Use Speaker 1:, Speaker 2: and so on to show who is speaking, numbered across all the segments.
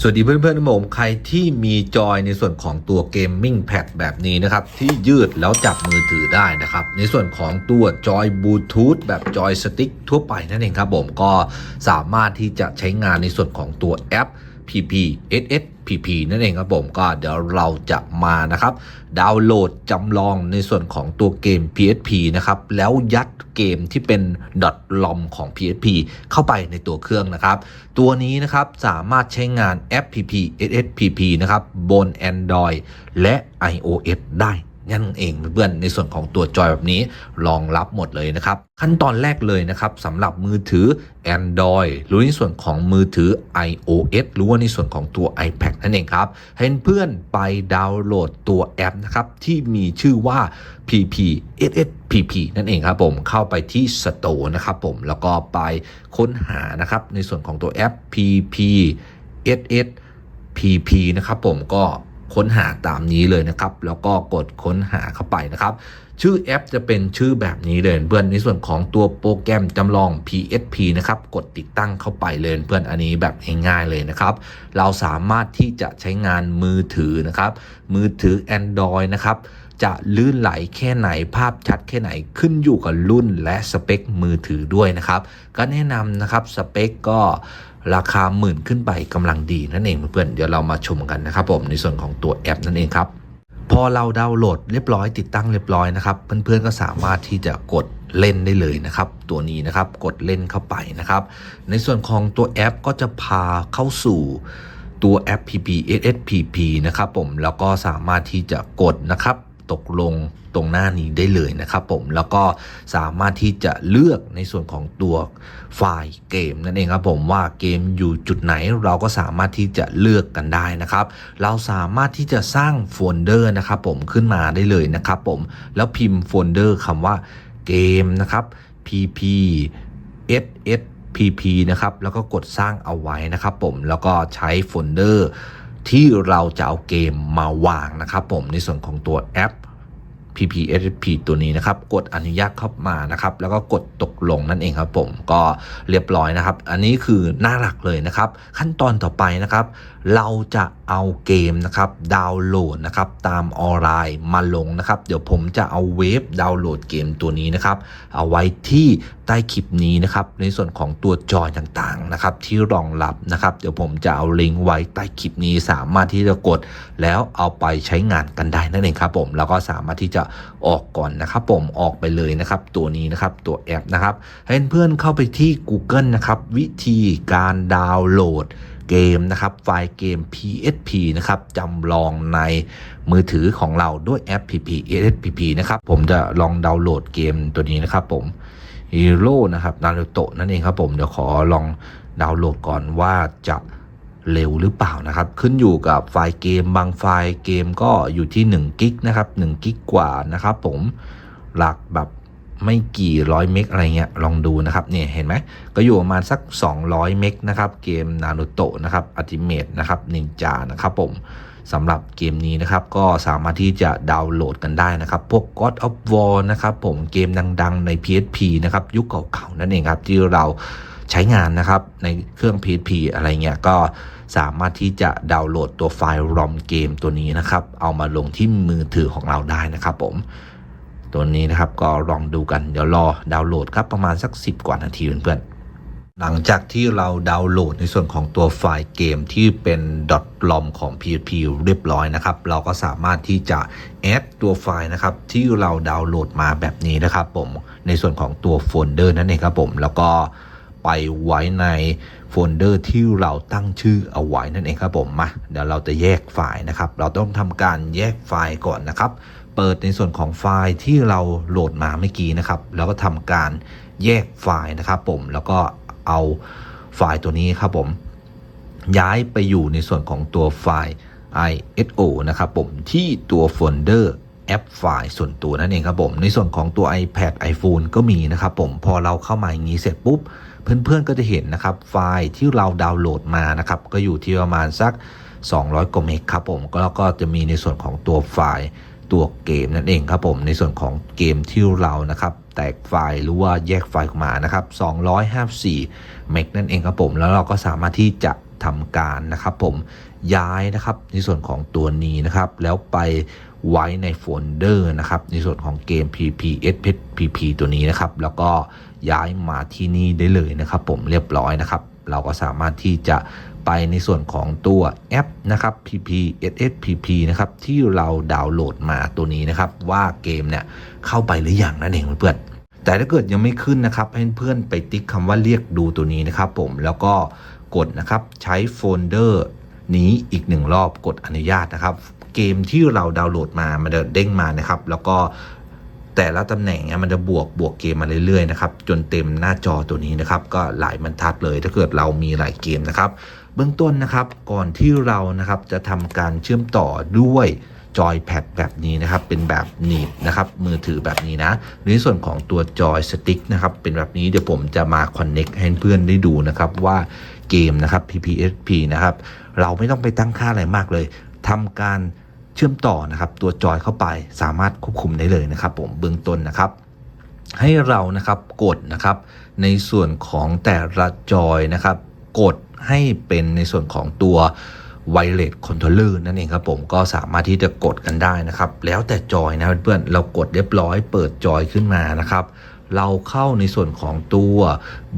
Speaker 1: สวัสดีเพื่อนๆนะผมใครที่มีจอยในส่วนของตัวเกมมิ่งแพดแบบนี้นะครับ ที่ยืดแล้วจับมือถือได้นะครับ ในส่วนของตัวจอยบลูทูธแบบจอยสติ๊กทั่วไปนั่นเองครับผมก็สามารถที่จะใช้งานในส่วนของตัวแอป PP SS PP นั่นเองครับผมก็เดี๋ยวเราจะมานะครับ ดาวน์โหลดจำลองในส่วนของตัวเกม PSP นะครับ แล้วยัดเกมที่เป็น .lom ของ PSP เข้าไปในตัวเครื่องนะครับ ตัวนี้นะครับสามารถใช้งานแอป PP SSPP นะครับบน Android และ iOS ได้ นั่นเองเพื่อนในส่วนของตัวจอยแบบนี้รองรับหมดเลยนะครับ ขั้นตอนแรกเลยนะครับสำหรับมือถือ Android หรือในส่วนของมือถือ iOS หรือว่าในส่วนของตัว iPad นั่นเองครับให้เพื่อนไปดาวน์โหลดตัวแอปนะครับที่มีชื่อว่า PPSSPP นั่นเองครับผมเข้าไปที่ Store นะครับผมแล้วก็ไปค้นหานะครับในส่วนของตัวแอป PPSSPP นะครับผมก็ ค้นหาตามนี้เลยนะครับ แล้วก็กดค้นหาเข้าไปนะครับ ชื่อแอปจะเป็นชื่อแบบนี้เลยเพื่อนในส่วนของตัวโปรแกรมจำลอง PSP นะครับ กดติดตั้งเข้าไปเลยเพื่อนอันนี้แบบง่ายๆเลยนะครับ เราสามารถที่จะใช้งานมือถือนะครับ มือถือ Android นะครับจะลื่นไหลแค่ไหนภาพชัดแค่ไหนขึ้นอยู่กับรุ่นและสเปคมือถือด้วยนะครับ ก็แนะนำนะครับสเปคก็ ราคาหมื่นขึ้นไปกำลังดีนั่นเองเพื่อนๆเดี๋ยวเรามาชมกันนะครับผมในส่วนของตัวแอปนั่นเองครับพอเราดาวน์โหลดเรียบร้อยติดตั้งเรียบร้อยนะครับเพื่อนๆก็สามารถที่จะกดเล่นได้เลยนะครับ ตัวนี้นะครับกดเล่นเข้าไปนะครับ ในส่วนของตัวแอปก็จะพาเข้าสู่ตัวแอป PPSSPP นะครับผมแล้วก็สามารถที่จะกดนะครับ ตกลงตรงหน้านี้ได้เลยนะครับผมแล้วก็สามารถที่จะเลือกในส่วนของตัวไฟล์เกมนั่นเองครับผมว่าเกมอยู่จุดไหนเราก็สามารถที่จะเลือกกันได้นะครับ เราสามารถที่จะสร้างโฟลเดอร์นะครับผมขึ้นมาได้เลยนะครับผมแล้วพิมพ์โฟลเดอร์คำว่าเกมนะครับ pp ss pp นะครับแล้วก็กดสร้างเอาไว้นะครับผมแล้วก็ใช้โฟลเดอร์ ที่เราจะเอาเกมมาวางนะครับผมในส่วนของตัวแอป PPSP ตัวนี้นะครับ กดอนุญาตเข้ามานะครับ แล้วก็กดตกลงนั่นเองครับผมก็เรียบร้อยนะครับ อันนี้คือหน้าหลักเลยนะครับ ขั้นตอนต่อไปนะครับ เราจะเอาเกมนะครับดาวน์โหลดนะครับตามออนไลน์มาลงนะครับ เดี๋ยวผมจะเอาเวฟดาวน์โหลดเกมตัวนี้นะครับ เอาไว้ที่ใต้คลิปนี้นะครับ ในส่วนของตัวจอยต่างๆนะครับที่รองรับนะครับ เดี๋ยวผมจะเอาลิงก์ไว้ใต้คลิปนี้สามารถที่จะกด แล้วเอาไปใช้งานกันได้นั่นเองครับผมแล้วก็สามารถที่จะออกก่อนนะครับผมออกไปเลยนะครับ ตัวนี้นะครับตัวแอปนะครับ ให้เพื่อนเข้าไปที่ Google นะครับ วิธีการดาวน์โหลดเกมนะครับไฟล์เกม PSP นะครับจำลองในมือถือของเราด้วยแอป PPSP นะครับ ผมจะลองดาวน์โหลดเกมตัวนี้นะครับผมฮีโร่นะครับนารูโตะนั่นเองครับผม เดี๋ยวขอลองดาวน์โหลดก่อนว่าจะ เร็วหรือเปล่านะครับ ขึ้นอยู่กับไฟล์เกมบางไฟล์เกมก็อยู่ที่1กิกนะครับ1กิกกว่านะครับผมหลักแบบไม่กี่ร้อยเมกอะไรเงี้ยลองดูนะครับเนี่ยเห็นไหมก็อยู่ประมาณสัก 200 เมกนะครับเกมนารูโตะนะครับอัติเมตนะครับนินจานะครับผมสำหรับเกมนี้นะครับก็สามารถที่จะดาวน์โหลดกันได้นะครับ พวก God of War นะครับผมเกมดังๆใน PSP นะครับยุคเก่าๆนั่นเองครับที่เราใช้งานนะครับในเครื่อง PSP อะไรเงี้ยก็ สามารถที่จะดาวน์โหลดตัวไฟล์ ROM เกมตัวนี้นะครับ เอามาลงที่มือถือของเราได้นะครับผม ตัวนี้นะครับก็ลองดูกันเดี๋ยวรอดาวน์โหลดครับประมาณสัก 10 กว่านาทีเพื่อนๆหลังจากที่เราดาวน์โหลดในส่วนของตัวไฟล์เกมที่เป็น .lom ของ PHP เรียบร้อยนะครับ เราก็สามารถที่จะแอดตัวไฟล์นะครับที่เราดาวน์โหลดมาแบบนี้นะครับผมในส่วนของตัวโฟลเดอร์นั่นเองครับผมแล้วก็ ไปไว้ในโฟลเดอร์ที่เราตั้งชื่อเอาไว้นั่นเองครับผมมาเดี๋ยวเราจะแยกไฟล์นะครับ เราต้องทำการแยกไฟล์ก่อนนะครับ เปิดในส่วนของไฟล์ที่เราโหลดมาเมื่อกี้นะครับ แล้วก็ทำการแยกไฟล์นะครับผมแล้วก็เอาไฟล์ตัวนี้ครับผมย้ายไปอยู่ในส่วนของตัวไฟล์ ISO นะครับผมที่ตัวโฟลเดอร์แอปไฟล์ส่วนตัวนั่นเองครับผมในส่วนของตัว iPad iPhone ก็มีนะครับผมพอเราเข้ามาอย่างนี้เสร็จปุ๊บ เพื่อนๆก็จะเห็นนะครับไฟล์ที่เราดาวน์โหลดมานะครับก็อยู่ที่ประมาณสัก 200กว่าเมกครับผมแล้วก็จะมีในส่วนของตัวไฟล์ตัวเกมนั่นเองครับผมในส่วนของเกมที่เรานะครับแตกไฟล์หรือว่าแยกไฟล์ออกมานะครับ254เมกนั่นเองครับผมแล้วเราก็สามารถที่จะทำการนะครับผมย้ายนะครับในส่วนของตัวนี้นะครับแล้วไปไว้ในโฟลเดอร์นะครับในส่วนของเกม PPSPP ตัวนี้นะครับแล้วก็ ย้ายมาที่นี่ได้เลยนะครับ ผมเรียบร้อยนะครับ เราก็สามารถที่จะไปในส่วนของตัวแอปนะครับ PPSSPP นะครับที่เราดาวน์โหลดมาตัวนี้นะครับ ว่าเกมเนี่ยเข้าไปหรือยังนั่นเองเพื่อนแต่ถ้าเกิดยังไม่ขึ้นนะครับให้เพื่อนไปติ๊กคำว่าเรียกดูตัวนี้นะครับ ผมแล้วก็กดนะครับใช้โฟลเดอร์นี้อีกหนึ่งรอบกดอนุญาตนะครับ เกมที่เราดาวน์โหลดมามันเด้งมานะครับ แล้วก็ แต่ละตำแหน่งเนี่ยมันจะบวกบวกเกมมาเรื่อยๆนะครับจนเต็มหน้าจอตัวนี้นะครับก็หลายบรรทัดเลยถ้าเกิดเรามีหลายเกมนะครับ เบื้องต้นนะครับก่อนที่เรานะครับจะทำการเชื่อมต่อด้วยจอยแพดแบบนี้นะครับ เป็นแบบหนีบนะครับ มือถือแบบนี้นะ ในส่วนของตัวจอยสติ๊กนะครับ เป็นแบบนี้เดี๋ยวผมจะมาคอนเน็กให้เพื่อนได้ดูนะครับ ว่าเกมนะครับ PPSP นะครับ เราไม่ต้องไปตั้งค่าอะไรมากเลยทำการ เชื่อมต่อนะครับตัวจอยเข้าไปสามารถควบคุมได้เลยนะครับ ผมเบื้องต้นนะครับ ให้เรานะครับกดนะครับในส่วนของแต่ละจอยนะครับ กดให้เป็นในส่วนของตัวไวเลสคอนโทรลเลอร์นั่นเองครับผมก็สามารถที่จะกดกันได้นะครับ แล้วแต่จอยนะเพื่อนๆเรากดเรียบร้อยเปิดจอยขึ้นมานะครับเราเข้าในส่วนของตัว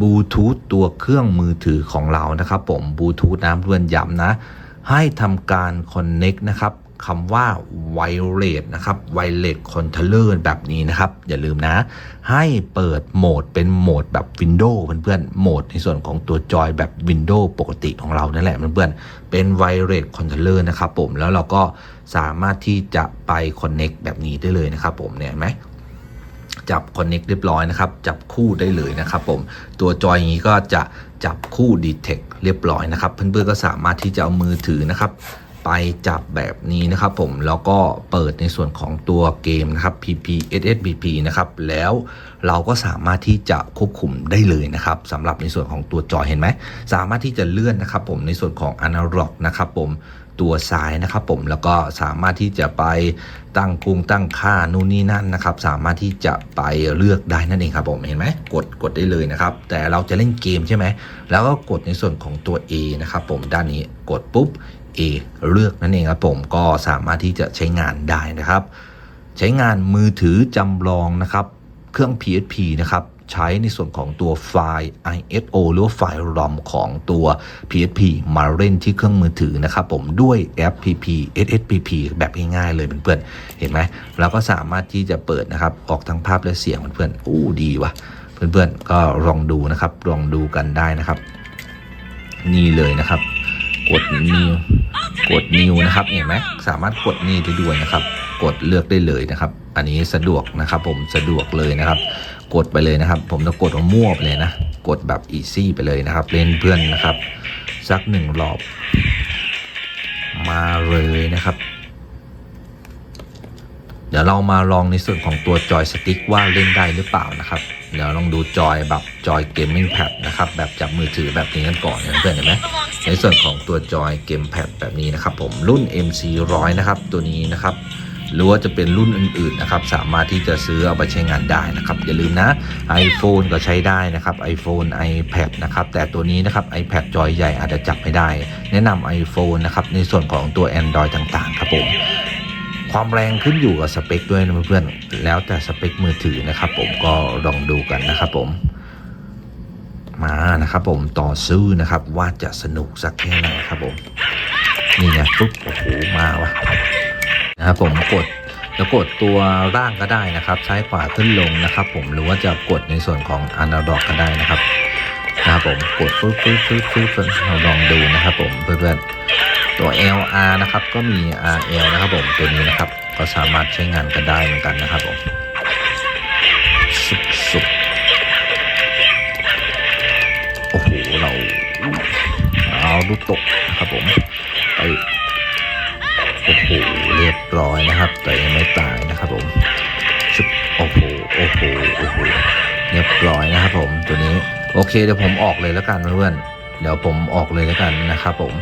Speaker 1: บลูทูธตัวเครื่องมือถือของเรานะครับ ผมบลูทูธนะเพื่อนย้ำนะ ให้ทำการ Connect นะครับ คำว่า Wireless นะครับ Wireless Controller แบบนี้นะครับ อย่าลืมนะ ให้เปิดโหมดเป็นโหมดแบบ Windows เพื่อนๆโหมดในส่วนของตัวจอยแบบ Windows ปกติของเรานั่นแหละเพื่อนๆเป็น Wireless Controller นะครับผมแล้วเราก็สามารถที่จะไป Connect แบบนี้ได้เลยนะครับผมเนี่ยเห็นไหมจับ Connect เรียบร้อยนะครับ จับคู่ได้เลยนะครับผม ตัวจอยอย่างนี้ก็จะจับคู่ Detect เรียบร้อยนะครับ เพื่อนๆก็สามารถที่จะเอามือถือนะครับ ไปจับแบบนี้นะครับผมแล้วก็เปิดในส่วนของตัวเกมนะครับ PPSSBP นะครับแล้วเราก็สามารถที่จะควบคุมได้เลยนะครับสำหรับในส่วนของตัวจอเห็นไหมสามารถที่จะเลื่อนนะครับผมในส่วนของ Analog นะครับผมตัวซ้ายนะครับผมแล้วก็สามารถที่จะไปตั้งกรุงตั้งค่านู่นนี่นั่นนะครับ สามารถที่จะไปเลือกได้นั่นเองครับผมเห็นไหมกดกดได้เลยนะครับ แต่เราจะเล่นเกมใช่ไหมแล้วก็กดในส่วนของตัว A นะครับผมด้านนี้กดปุ๊บ A เลือกนั่นเองครับผมก็สามารถที่จะใช้งานได้นะครับ ใช้งานมือถือจำลองนะครับเครื่อง PSP นะครับใช้ในส่วนของตัวไฟล์ ISO หรือว่าไฟล์ ROM ของตัว PSP มาเล่นที่เครื่องมือถือนะครับผมด้วยแอป PP SSPP แบบง่ายๆเลยเพื่อนๆเห็นไหมเราก็สามารถที่จะเปิดนะครับออกทั้งภาพและเสียงเพื่อนๆอู้ดีวะเพื่อนๆก็ลองดูนะครับลองดูกันได้นะครับ นี่เลยนะครับ กดนิวกดนิวนะครับเห็นไหมสามารถกดนี่ได้ด้วยนะครับ กดเลือกได้เลยนะครับ อันนี้สะดวกนะครับ ผมสะดวกเลยนะครับ กดไปเลยนะครับ ผมจะกดมั่วไปเลยนะ กดแบบอีซี่ไปเลยนะครับ เล่นเพื่อนนะครับ สักหนึ่งรอบ มาเลยนะครับ เดี๋ยวเรามาลองในส่วนของตัวจอยสติ๊กว่าเล่นได้หรือเปล่านะครับ เดี๋ยวลองดูจอยแบบจอยเกมมิ่งแพดนะครับ แบบจับมือถือแบบนี้กันก่อนนะเพื่อนเห็นไหม ในส่วนของตัวจอยเกมแพดแบบนี้นะครับผมรุ่น MC 100นะครับตัวนี้นะครับหรือว่าจะเป็นรุ่นอื่นๆนะครับสามารถที่จะซื้อเอาไปใช้งานได้นะครับอย่าลืมนะ iPhone ก็ใช้ได้นะครับ iPhone iPad นะครับแต่ตัวนี้นะครับ iPad จอยใหญ่อาจจะจับไม่ได้ แนะนำ iPhone นะครับในส่วนของตัว Android ต่างๆครับผมความแรงขึ้นอยู่กับสเปคด้วยนะเพื่อนๆแล้วแต่สเปคมือถือนะครับผมก็ลองดูกันนะครับผม มานะครับผมต่อสู้นะครับว่าจะสนุกสักแค่ไหนครับผมนี่ไงปุ๊บโอ้โหมาวะนะครับผมกดจะกดตัวร่างก็ได้นะครับซ้ายขวาขึ้นลงนะครับ ผมหรือว่าจะกดในส่วนของอนาล็อกก็ได้นะครับนะครับผมกดปุ๊บปุ๊บปุ๊บปุ๊บเราลองดูนะครับ ผมเพื่อนๆตัว LR นะครับก็มี RL นะครับผมตัวนี้นะครับ ก็สามารถใช้งานกันได้เหมือนกันนะครับผมสุบสุ เอาลูกตกนะครับผมไปโอ้โหเรียบร้อยนะครับ แต่ยังไม่ตายนะครับผมชุบโอ้โหโอ้โหโอ้โหเรียบร้อยนะครับผมตัวนี้โอเคเดี๋ยวผมออกเลยแล้วกันเพื่อนเดี๋ยวผมออกเลยแล้วกันนะครับผม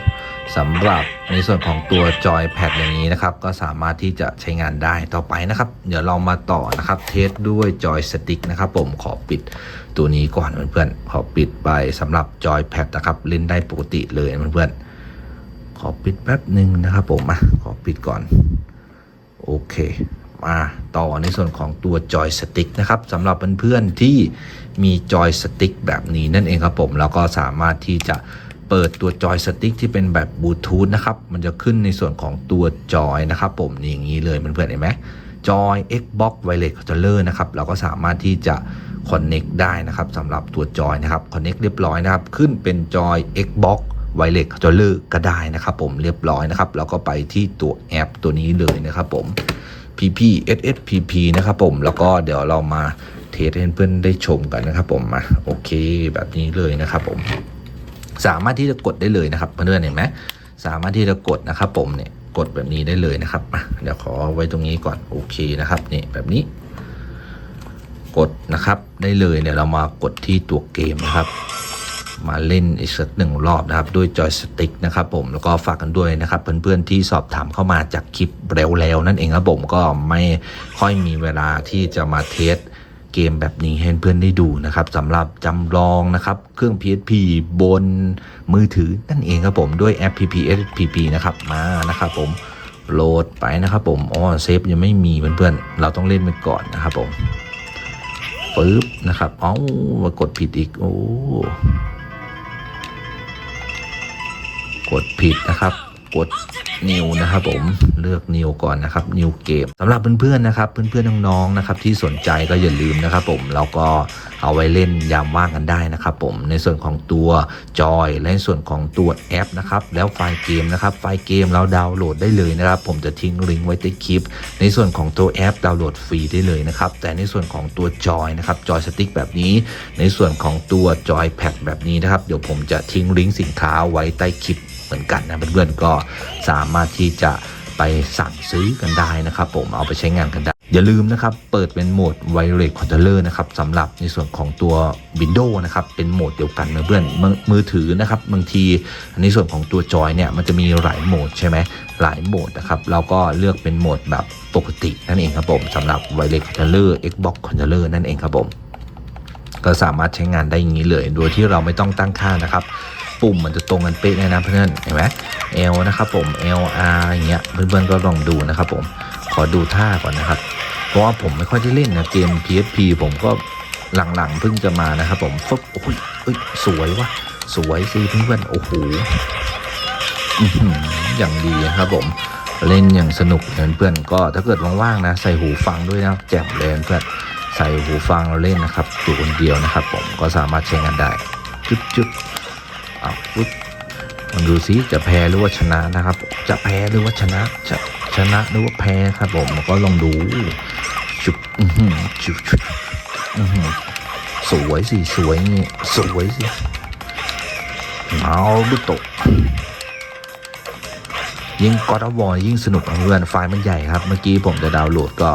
Speaker 1: สำหรับในส่วนของตัวจอยแพดอย่างนี้นะครับ ก็สามารถที่จะใช้งานได้ต่อไปนะครับ เดี๋ยวเรามาต่อนะครับ เทสด้วยจอยสติ๊กนะครับผมขอปิด ตัวนี้ก่อนเพื่อนๆขอปิดไปสำหรับจอยแพดนะครับเล่นได้ปกติเลยเพื่อนๆขอปิดแป๊บหนึ่งนะครับผมอะขอปิดก่อนโอเคมาต่อในส่วนของตัวจอยสติ๊กนะครับสำหรับเพื่อนๆที่มีจอยสติ๊กแบบนี้นั่นเองครับผมแล้วก็สามารถที่จะเปิดตัวจอยสติ๊กที่เป็นแบบบลูทูธนะครับมันจะขึ้นในส่วนของตัวจอยนะครับผมอย่างนี้เลยเพื่อนๆเห็นไหมจอย Xbox Wireless Controller นะครับเราก็สามารถที่จะ Connect ได้นะครับสำหรับตัวจอยนะครับ Connect เรียบร้อยนะครับ ขึ้นเป็นจอย Xbox Wireless Controller ก็ได้นะครับผมเรียบร้อยนะครับ แล้วก็ไปที่ตัวแอปตัวนี้เลยนะครับผม PP SSPP นะครับผมแล้วก็เดี๋ยวเรามาเทสให้เพื่อนได้ชมกันนะครับผมมาโอเคแบบนี้เลยนะครับผม สามารถที่จะกดได้เลยนะครับเพื่อนๆเห็นไหมสามารถที่จะกดนะครับผมเนี่ยกดแบบนี้ได้เลยนะครับมาเดี๋ยวขอไว้ตรงนี้ก่อนโอเคนะครับนี่แบบนี้ กดนะครับได้เลยเดี๋ยเรามากดที่ตัวเกมนะครับ มาเล่นอีกสักหนึ่งรอบนะครับ ด้วยจอยสติ๊กนะครับผมแล้วก็ฝากกันด้วยนะครับ เพื่อนๆที่สอบถามเข้ามาจากคลิปแล้วๆนั่นเองครับผมก็ไม่ค่อยมีเวลาที่จะมาเทสเกมแบบนี้ให้เพื่อนได้ดูนะครับสำหรับจำลองนะครับ เครื่อง PSP บนมือถือนั่นเองครับผมด้วยแอป PPSPP นะครับมานะครับผมโหลดไปนะครับผมอ๋อเซฟยังไม่มีเพื่อนๆ เราต้องเล่นไปก่อนนะครับผม ปึ๊บนะครับเอ้ามากดผิดอีก โอ้ กดผิดนะครับ กดนิวนะครับผมเลือกนิวก่อนนะครับนิวเกมสำหรับเพื่อนๆนะครับ เพื่อนๆน้องๆนะครับที่สนใจก็อย่าลืมนะครับผมแล้วก็เอาไว้เล่นยามว่างกันได้นะครับผมในส่วนของตัวจอยและในส่วนของตัวแอปนะครับแล้วไฟล์เกมนะครับไฟล์เกมเราดาวน์โหลดได้เลยนะครับ ผมจะทิ้งลิงก์ไว้ใต้คลิป ในส่วนของตัวแอปดาวน์โหลดฟรีได้เลยนะครับแต่ในส่วนของตัวจอยนะครับจอยสติ๊กแบบนี้ ในส่วนของตัวจอยแพดแบบนี้นะครับเดี๋ยวผมจะทิ้งลิงก์สินค้าไว้ใต้คลิป เหมือนกันนะเพื่อนๆก็สามารถที่จะไปสั่งซื้อกันได้นะครับ ผมเอาไปใช้งานกันได้ อย่าลืมนะครับ เปิดเป็นโหมด Wireless Controller นะครับสำหรับในส่วนของตัว Windows นะครับเป็นโหมดเดียวกันนะเพื่อนมือถือนะครับบางทีในส่วนของตัวจอยเนี่ยมันจะมีหลายโหมดใช่ไหมหลายโหมดนะครับเราก็เลือกเป็นโหมดแบบปกตินั่นเองครับผมสำหรับ Wireless Controller Xbox Controller นั่นเองครับผมก็สามารถใช้งานได้อย่างนี้เลย โดยที่เราไม่ต้องตั้งค่านะครับ ปุ่มมันจะตรงกันเป๊ะเลยนะเพื่อนเห็นไหม L นะครับผม L R อย่างเงี้ยเพื่อนๆก็ลองดูนะครับผมขอดูท่าก่อนนะครับ เพราะว่าผมไม่ค่อยได้เล่นนะเกม PSP ผมก็หลังๆเพิ่งจะมานะครับผมฟึบโอ้ยเอ้ยสวยวะสวยสิเพื่อนๆโอ้โหอย่างดีครับผมเล่นอย่างสนุกเพื่อนๆก็ถ้าเกิดว่างๆนะใส่หูฟังด้วยนะแจ่มเลยเพื่อนใส่หูฟังเราเล่นนะครับตัวคนเดียวนะครับ ผมก็สามารถใช้งานได้จุ๊บจุ๊ บอ้าปุ๊บลองดูซิจะแพ้หรือว่าชนะนะครับ จะแพ้หรือว่าชนะจะชนะหรือว่าแพ้ครับผมก็ลองดูชุบอื้อหือชุบชุบอื้อหือสวยสิสวยนี่สวยสิเอาบุโตะยิ่งกอดวอยิ่งสนุกเพื่อนไฟล์มันใหญ่ครับ เมื่อกี้ผมจะดาวน์โหลดก็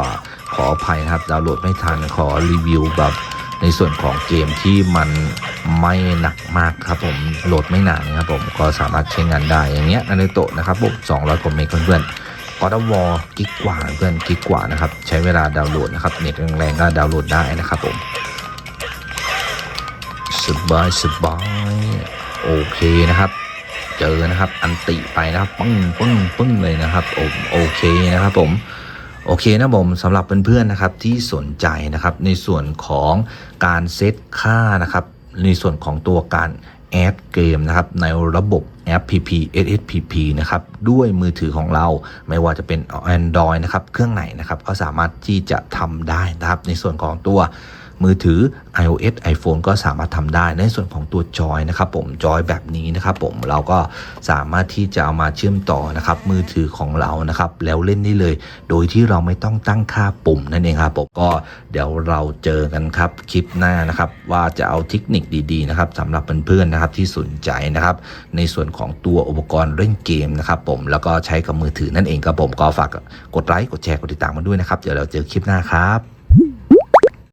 Speaker 1: ขออภัยครับ ดาวน์โหลดไม่ทันขอรีวิวแบบ ในส่วนของเกมที่มันไม่หนักมากครับผมโหลดไม่นานครับผมก็สามารถใช้งานได้อย่างเงี้ยนารูโตะนะครับผม200กว่าเมกเพื่อนๆกอดวอกิกกว่าเพื่อนกิกกว่านะครับใช้เวลาดาวน์โหลดนะครับเน็ตแรงๆก็ดาวน์โหลดได้นะครับผมสบายสบายโอเคนะครับเจอนะครับอันติไปนะครับปึ้งปึ้งปึ้งเลยนะครับโอโอเคนะครับผม โอเคนะผมสำหรับเพื่อนๆนะครับที่สนใจนะครับในส่วนของการเซตค่านะครับในส่วนของตัวการแอดเกมนะครับในระบบแอป PP SSPP นะครับด้วยมือถือของเราไม่ว่าจะเป็น Android นะครับเครื่องไหนนะครับก็สามารถที่จะทำได้นะครับในส่วนของตัว มือถือ iOS iPhone ก็สามารถทำได้ในส่วนของตัวจอยนะครับผมจอยแบบนี้นะครับผมเราก็สามารถที่จะเอามาเชื่อมต่อนะครับมือถือของเรานะครับแล้วเล่นได้เลย โดยที่เราไม่ต้องตั้งค่าปุ่มนั่นเองครับผมก็เดี๋ยวเราเจอกันครับคลิปหน้านะครับว่าจะเอาเทคนิคดีๆนะครับสำหรับเพื่อนๆนะครับที่สนใจนะครับในส่วนของตัวอุปกรณ์เล่นเกมนะครับผมแล้วก็ใช้กับมือถือนั่นเองครับผมก็ฝากกดไลค์กดแชร์กดติดตามมาด้วยนะครับเดี๋ยวเราเจอคลิปหน้าครับ